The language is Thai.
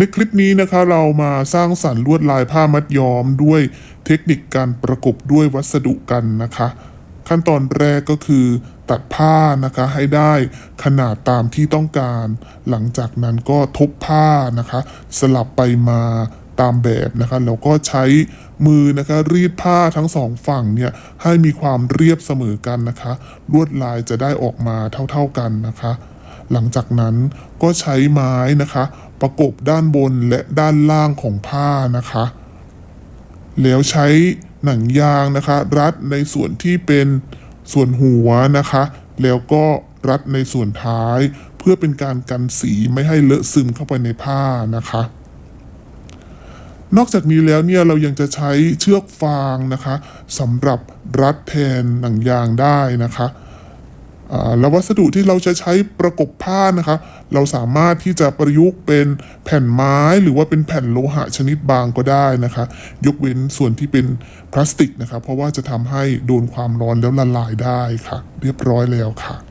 ในคลิปนี้นะคะเรามาสร้างสรรค์ลวดลายผ้ามัดย้อมด้วยเทคนิคการประกบด้วยวัสดุกันนะคะ ขั้นตอนแรกก็คือ ตัดผ้านะคะให้ได้ขนาดตามที่ต้องการ หลังจากนั้นก็ทบผ้านะคะ สลับไปมาตามแบบนะคะแล้วก็ใช้มือนะคะรีดผ้าทั้งสองฝั่งเนี่ยให้มีความเรียบเสมอกันนะคะ ลวดลายจะได้ออกมาเท่าๆกันนะคะ หลังจากนั้นก็ใช้ไม้นะคะ ประกบด้านบนและด้านล่างของผ้านะคะ แล้วใช้หนังยางนะคะ รัดในส่วนที่เป็นส่วนหัวนะคะ แล้วก็รัดในส่วนท้าย เพื่อเป็นการกันสีไม่ให้เลอะซึมเข้าไปในผ้านะคะ นอกจากนี้แล้วเนี่ยเรายังจะใช้เชือกฟางนะคะสำหรับรัดแทนหนังยางได้นะคะ แล้ววัสดุที่เราจะใช้ประกบผ้านะคะ เราสามารถที่จะประยุกต์เป็นแผ่นไม้หรือว่าเป็นแผ่นโลหะชนิดบางก็ได้นะคะ ยกเว้นส่วนที่เป็นพลาสติกนะคะเพราะว่าจะทำให้โดนความร้อนแล้วละลายได้ค่ะ เรียบร้อยแล้วค่ะ